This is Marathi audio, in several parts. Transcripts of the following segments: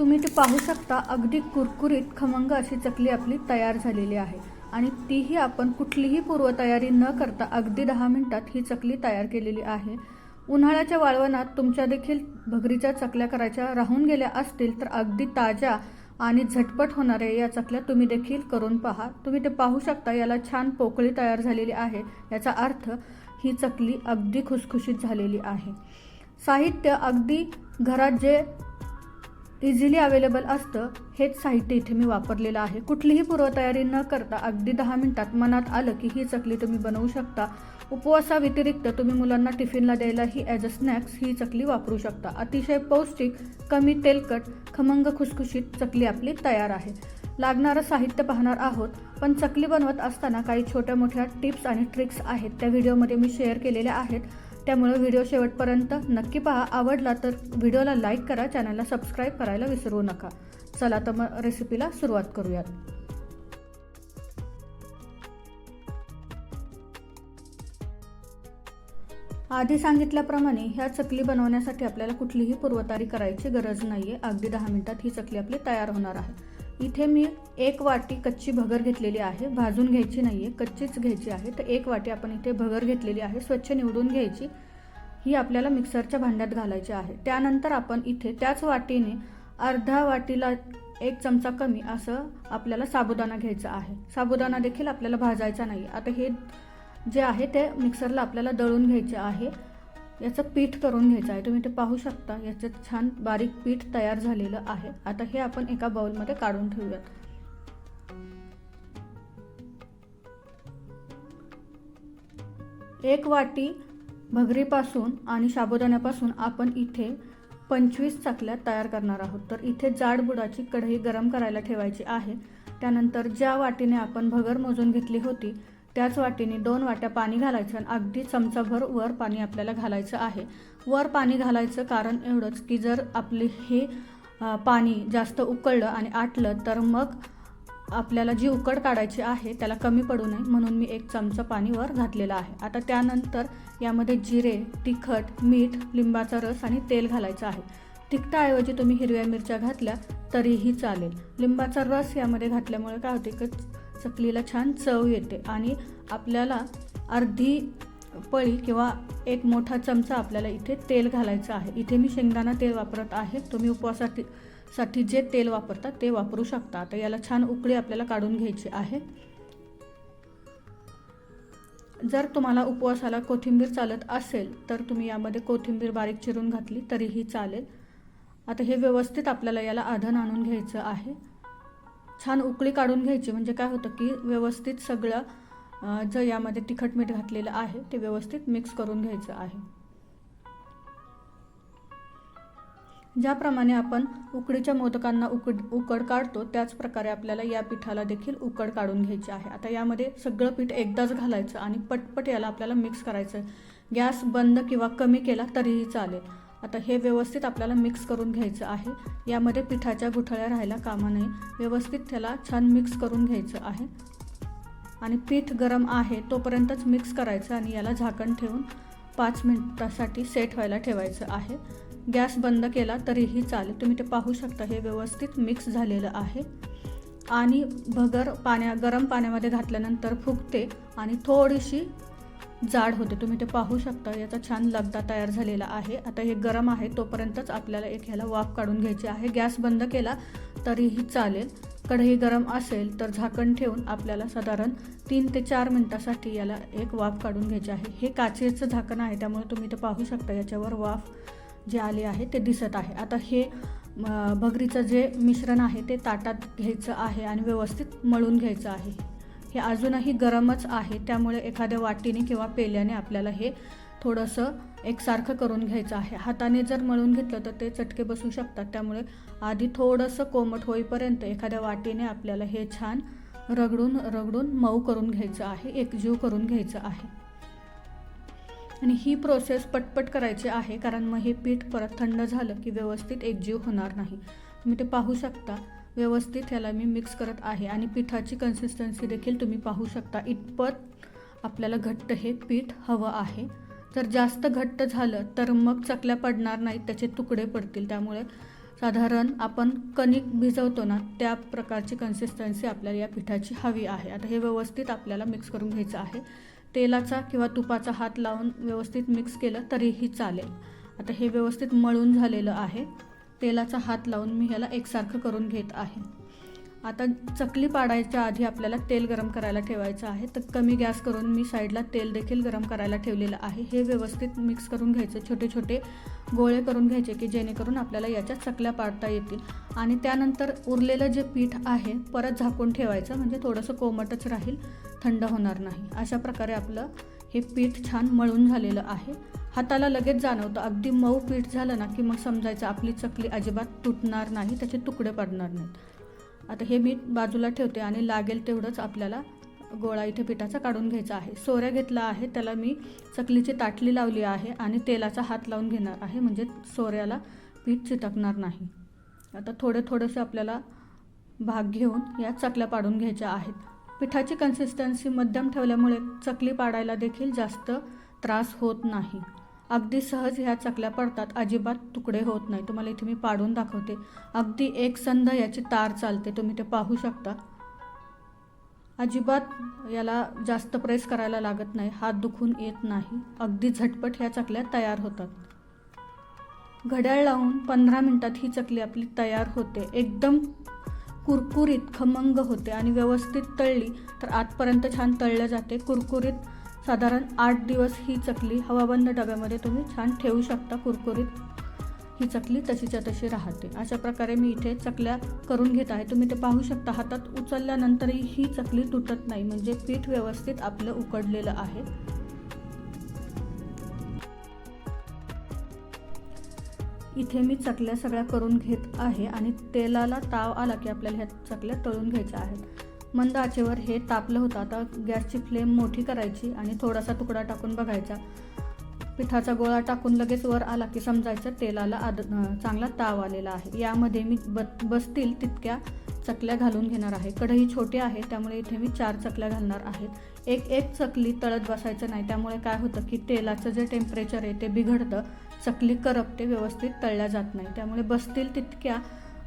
तुम्ही ते पाहू शकता अगदी कुरकुरीत खमंग अशी चकली आपली तयार झालेली आहे. आणि तीही आपण कुठलीही पूर्वतयारी न करता अगदी दहा मिनटात ही चकली तयार केलेली आहे. उन्हाळ्याच्या वाळवणात तुमच्या देखील भगरीच्या चकल्या करायच्या राहून गेल्या असतील तर अगदी ताज्या आणि झटपट होणाऱ्या या चकल्या तुम्ही देखील करून पहा. तुम्ही ते पाहू शकता याला छान पोकळी तयार झालेली आहे. याचा अर्थ ही चकली अगदी खुसखुशीत झालेली आहे. साहित्य अगदी घरात जे इझिली अवेलेबल असतं हेच साहित्य इथे मी वापरलेलं आहे. कुठलीही पूर्वतयारी न करता अगदी दहा मिनिटात मनात आलं की ही चकली तुम्ही बनवू शकता. उपवासाव्यतिरिक्त तुम्ही मुलांना टिफिनला द्यायलाही ॲज अ स्नॅक्स ही चकली वापरू शकता. अतिशय पौष्टिक कमी तेलकट खमंग खुसखुशीत चकली आपली तयार आहे. लागणारं साहित्य पाहणार आहोत पण चकली बनवत असताना काही छोट्या मोठ्या टिप्स आणि ट्रिक्स आहेत. त्या व्हिडिओमध्ये मी शेअर केलेल्या आहेत. त्यामुळे व्हिडिओ शेवटपर्यंत नक्की पहा. आवडला तर व्हिडिओला लाईक करा चॅनलला सबस्क्राईब करायला विसरू नका. चला तर मग रेसिपीला सुरुवात करूयात. आधी सांगितल्याप्रमाणे ह्या चकली बनवण्यासाठी आपल्याला कुठलीही पूर्वतारी करायची गरज नाही आहे अगदी दहा मिनिटात ही चकली आपली तयार होणार आहे. इथे मी एक वाटी कच्ची भगर घेतलेली आहे. भाजून घ्यायची नाही आहे कच्चीच घ्यायची आहे. तर एक वाटी आपण इथे भगर घेतलेली आहे. स्वच्छ निवडून घ्यायची. ही आपल्याला मिक्सरच्या भांड्यात घालायची आहे. त्यानंतर आपण इथे त्याच वाटीने अर्धा वाटीला एक चमचा कमी असं आपल्याला साबुदाणा घ्यायचा आहे. साबुदाणा देखील आपल्याला भाजायचा नाही. आता हे जे आहे ते मिक्सरला आपल्याला दळून घ्यायचे आहे. याचं पीठ करून घ्यायचं आहे. तुम्ही ते पाहू शकता. याचं छान बारीक पीठ तयार झालेलं आहे. आता हे आपण एका बाउलमध्ये काढून ठेवूयात. एक वाटी भगरीपासून आणि साबुदाण्यापासून आपण इथे पंचवीस चकल्या तयार करणार आहोत. तर इथे जाड बुडाची कढई गरम करायला ठेवायची आहे. त्यानंतर ज्या वाटीने आपण भगर मोजून घेतली होती त्याच वाटीने दोन वाट्या पाणी घालायचं आणि अगदी चमचाभर वर पाणी आपल्याला घालायचं आहे. वर पाणी घालायचं कारण एवढंच की जर आपले हे पाणी जास्त उकळलं आणि आटलं तर मग आपल्याला जी उकड काढायची आहे त्याला कमी पडू नये म्हणून मी एक चमचा पाणी वर घातलेलं आहे. आता त्यानंतर यामध्ये जिरे तिखट मीठ लिंबाचा रस आणि तेल घालायचं आहे. तिखटाऐवजी तुम्ही हिरव्या मिरच्या घातल्या तरीही चालेल. लिंबाचा रस यामध्ये घातल्यामुळे काय होते की चकलीला छान चव येते आणि आपल्याला अर्धी पळी किंवा एक मोठा चमचा आपल्याला इथे तेल घालायचं आहे. इथे मी शेंगदाणा तेल वापरत आहे. तुम्ही उपवासाठी साठी जे तेल वापरता ते वापरू शकता. आता याला छान उकळी आपल्याला काढून घ्यायची आहे. जर तुम्हाला उपवासाला कोथिंबीर चालत असेल तर तुम्ही यामध्ये कोथिंबीर बारीक चिरून घातली तरीही चालेल. आता हे व्यवस्थित आपल्याला याला आधण आणून घ्यायचं आहे. छान उकळी काढून घ्यायची. म्हणजे काय होतं की व्यवस्थित सगळं अं, जे यामध्ये तिखट मीठ घातलेलं आहे ते व्यवस्थित मिक्स करून घ्यायचं आहे. ज्याप्रमाणे आपण उकडीच्या मोदकांना उकड उकड काढतो त्याच प्रकारे आपल्याला या पिठाला देखील उकड काढून घ्यायची आहे. आता यामध्ये सगळं पीठ एकदाच घालायचं आणि पटपट याला आपल्याला मिक्स करायचं गॅस बंद किंवा कमी केला तरीही चालेल. आता हे व्यवस्थित आपल्याला मिक्स करून घ्यायचं आहे. यामध्ये पिठाच्या गुठळ्या राहायला कामा नये. व्यवस्थित त्याला छान मिक्स करून घ्यायचं आहे. आणि पीठ गरम आहे तोपर्यंतच मिक्स करायचं आणि याला झाकण ठेवून पाच मिनटासाठी सेट व्हायला ठेवायचं आहे. गॅस बंद केला तरीही चालेल. तुम्ही ते पाहू शकता. हे व्यवस्थित मिक्स झालेलं आहे. आणि भगर पाण्या गरम पाण्यामध्ये घातल्यानंतर फुगते आणि थोडीशी जाड होते. तुम्ही ते पाहू शकता. याचा छान लगदा तयार झालेला आहे. आता हे गरम आहे. तोपर्यंतच आपल्याला एक ह्याला वाफ काढून घ्यायची आहे. गॅस बंद केला तरीही चालेल. कढई गरम असेल तर झाकण ठेवून आपल्याला साधारण तीन ते चार मिनटासाठी याला एक वाफ काढून घ्यायची आहे. हे काचेचं झाकण आहे. त्यामुळे तुम्ही ते पाहू शकता. याच्यावर वाफ जे आले आहे ते दिसत आहे. आता हे भगरीचं जे मिश्रण आहे ते ताटात घ्यायचं आहे आणि व्यवस्थित मळून घ्यायचं आहे. हे अजूनही गरमच आहे. त्यामुळे एखाद्या वाटीने किंवा पेल्याने आपल्याला हे थोडंसं एकसारखं करून घ्यायचं आहे. हाताने जर मळून घेतलं तर ते चटके बसू शकतात. त्यामुळे आधी थोडंसं कोमट होईपर्यंत एखाद्या वाटीने आपल्याला हे छान रगडून रगडून मऊ करून घ्यायचं आहे. एकजीव करून घ्यायचं आहे. आणि ही प्रोसेस पटपट करायची आहे कारण मग हे पीठ परत थंड झालं की व्यवस्थित एकजीव होणार नाही. तुम्ही ते पाहू शकता. व्यवस्थित ह्याला मी मिक्स करत आहे. आणि पिठाची कन्सिस्टन्सी देखील तुम्ही पाहू शकता. इतपत आपल्याला घट्ट हे पीठ हवं आहे. जर जास्त घट्ट झालं तर मग चकल्या पडणार नाहीत त्याचे तुकडे पडतील. त्यामुळे साधारण आपण कणिक भिजवतो ना त्या प्रकारची कन्सिस्टन्सी आपल्याला या पिठाची हवी आहे. आता हे व्यवस्थित आपल्याला मिक्स करून घ्यायचं आहे. तेलाचा किंवा तुपाचा हात लावून व्यवस्थित मिक्स केलं तरीही चालेल. आता हे व्यवस्थित मळून झालेलं आहे. तेलाचा हात लावून मी ह्याला एकसारखं करून घेत आहे. आता चकली पाडायच्या आधी आपल्याला तेल गरम करायला ठेवायचं आहे. तर कमी गॅस करून मी साईडला तेल देखील गरम करायला ठेवलेलं आहे. हे व्यवस्थित मिक्स करून घ्यायचं. छोटे छोटे गोळे करून घ्यायचे की जेणेकरून आपल्याला याच्या चकल्या पाडता येतील. आणि त्यानंतर उरलेलं जे पीठ आहे परत झाकून ठेवायचं. म्हणजे थोडंसं कोमटच राहील. थंड होणार नाही. अशा प्रकारे आपलं हे पीठ छान मळून झालेलं आहे. हाताला लगेच जाणवतं. अगदी मऊ पीठ झालं ना की मग समजायचं आपली चकली अजिबात तुटणार नाही त्याचे तुकडे पडणार नाहीत. आता हे मी बाजूला ठेवते आणि लागेल तेवढंच आपल्याला गोळा इथे पिठाचा काढून घ्यायचा आहे. सोऱ्या घेतला आहे त्याला मी चकलीची ताटली लावली आहे आणि तेलाचा हात लावून घेणार आहे म्हणजे सोऱ्याला पीठ चिटकणार नाही. आता थोडे थोडेसे आपल्याला भाग घेऊन या चकल्या पाडून घ्यायच्या आहेत. पिठाची कन्सिस्टन्सी मध्यम ठेवल्यामुळे चकली पाडायला देखील जास्त त्रास होत नाही. अगदी सहज ह्या चकल्या पडतात. अजिबात तुकडे होत नाही. तुम्हाला इथे मी पाडून दाखवते. अगदी एक संध याची तार चालते. तुम्ही ते पाहू शकता. अजिबात याला जास्त प्रेस करायला लागत नाही. हात दुखून येत नाही. अगदी झटपट ह्या चकल्या तयार होतात. घड्याळ लावून पंधरा मिनटात ही चकली आपली तयार होते. एकदम कुरकुरीत खमंग होते आणि व्यवस्थित तळली तर आतपर्यंत छान तळलं जाते. कुरकुरीत साधारण आठ दिवस ही चकली हवाबंद डब्यामध्ये तुम्ही छान ठेवू शकता कुरकुरीत. ही चकली तशीच्या तशी राहते. अशा प्रकारे मी इथे चकल्या करून घेत आहे. तुम्ही ते पाहू शकता हातात उचलल्यानंतरही ही चकली तुटत नाही. म्हणजे पीठ व्यवस्थित आपलं उकडलेलं आहे. इथे मी चकल्या सगळ्या करून घेत आहे आणि तेलाला ताव आला की आपल्याला ह्या चकल्या तळून घ्यायच्या आहेत. मंद आचेवर हे तापलं होतं. आता गॅसची फ्लेम मोठी करायची आणि थोडासा तुकडा टाकून बघायचा. पिठाचा गोळा टाकून लगेच वर आला की समजायचं तेलाला आद चांगला ताव आलेला आहे. यामध्ये मी ब बसतील तितक्या चकल्या घालून घेणार आहे. कढई छोटी आहे त्यामुळे इथे मी चार चकल्या घालणार आहेत एक एक चकली तळत बसायचं नाही त्यामुळे काय होतं की तेलाचं जे टेम्परेचर आहे ते बिघडतं. चकली करपते व्यवस्थित तळल्या जात नाही. त्यामुळे बसतील तितक्या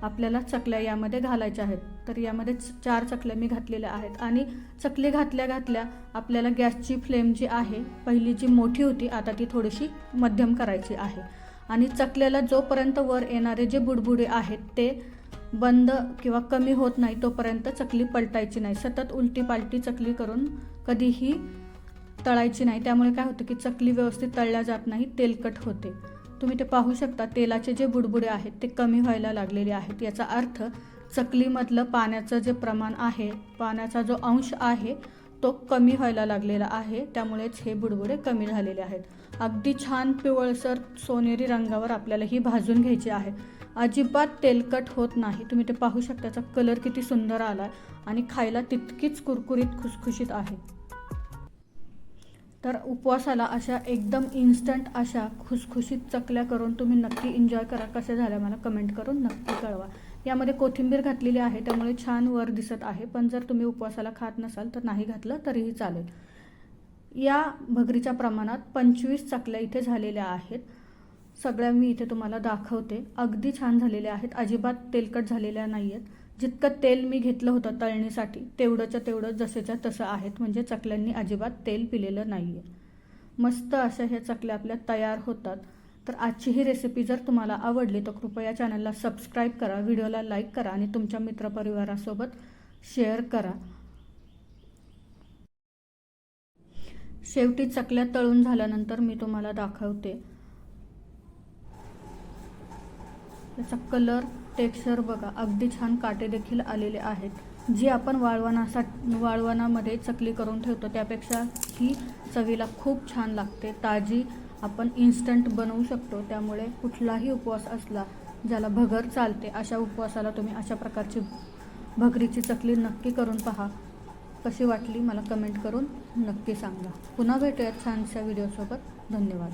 आपल्याला चकल्या यामध्ये घालायच्या आहेत. तर यामध्ये चार चकल्या मी घातलेल्या आहेत. आणि चकली घातल्या घातल्या आपल्याला गॅसची फ्लेम जी आहे पहिली जी मोठी होती आता ती थोडीशी मध्यम करायची आहे. आणि चकल्याला जोपर्यंत वर येणारे जे बुडबुडे आहेत ते बंद किंवा कमी होत नाही तोपर्यंत चकली पलटायची नाही. सतत उलटी पालटी चकली करून कधीही तळायची नाही. त्यामुळे काय होतं की चकली व्यवस्थित तळल्या जात नाही तेलकट होते. तुम्ही ते पाहू शकता तेलाचे जे बुडबुडे आहेत ते कमी व्हायला लागलेले आहेत. याचा अर्थ चकलीमधलं पाण्याचं जे प्रमाण आहे पाण्याचा जो अंश आहे तो कमी व्हायला लागलेला आहे. त्यामुळेच हे बुडबुडे कमी झालेले आहेत. अगदी छान पिवळसर सोनेरी रंगावर आपल्याला ही भाजून घ्यायची आहे. अजिबात तेलकट होत नाही. तुम्ही ते पाहू शकता त्याचा कलर किती सुंदर आला आणि खायला तितकीच कुरकुरीत खुसखुशीत आहे. तर उपवासाला अशा एकदम इन्स्टंट अशा खुसखुशीत चकल्या करून तुम्ही नक्की एन्जॉय करा. कशा झाल्या मला कमेंट करून नक्की कळवा. यामध्ये कोथिंबीर घातलेली आहे त्यामुळे छान वर दिसत आहे. पण जर तुम्ही उपवासाला खात नसाल तर नाही घातलं तरीही चालेल. या भगरीच्या प्रमाणात पंचवीस चकल्या इथे झालेल्या आहेत. सगळ्या मी इथे तुम्हाला दाखवते. अगदी छान झालेल्या आहेत. अजिबात तेलकट झालेल्या नाही आहेत जितकं तेल मी घेतलं होतं तळणीसाठी तेवढंच्या तेवढं जसेच्या तसं आहेत. म्हणजे चकल्यांनी अजिबात तेल पिलेलं नाही आहे मस्त अशा ह्या चकल्या आपल्या तयार होतात. तर आजची ही रेसिपी जर तुम्हाला आवडली तर कृपया चॅनलला सबस्क्राईब करा व्हिडिओला लाईक करा आणि तुमच्या मित्रपरिवारासोबत शेअर करा. शेवटी चकल्या तळून झाल्यानंतर मी तुम्हाला दाखवते. त्याचा कलर टेक्स्चर बघा अगदी छान काटे देखील आलेले आहेत. जी आपण वाळवणासाठी वाळवणामध्ये चकली करून ठेवतो त्यापेक्षा ही चवीला खूप छान लागते. ताजी आपण इन्स्टंट बनवू शकतो त्यामुळे कुठलाही उपवास असला ज्याला भगर चालते अशा उपवासाला तुम्ही अशा प्रकारची भगरीची चकली नक्की करून पहा. कशी वाटली मला कमेंट करून नक्की सांगा. पुन्हा भेटूयात छानशा व्हिडिओसोबत धन्यवाद.